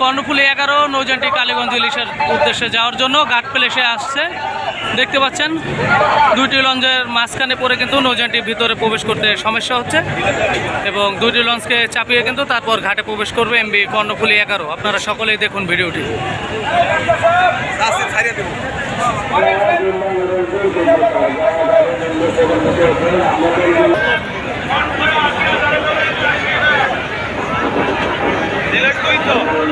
কর্ণফুলি এগারো, নৌজানটি কালীগঞ্জ ইলিশের উদ্দেশ্যে যাওয়ার জন্য ঘাট প্লেসে আসছে। দেখতে পাচ্ছেন, দুইটি লঞ্চের মাঝখানে পড়ে কিন্তু নৌজানটির ভিতরে প্রবেশ করতে সমস্যা হচ্ছে এবং দুইটি লঞ্চকে চাপিয়ে কিন্তু তারপর ঘাটে প্রবেশ করবে এমবি কর্ণফুলি এগারো। আপনারা সকলেই দেখুন ভিডিওটি। Dito.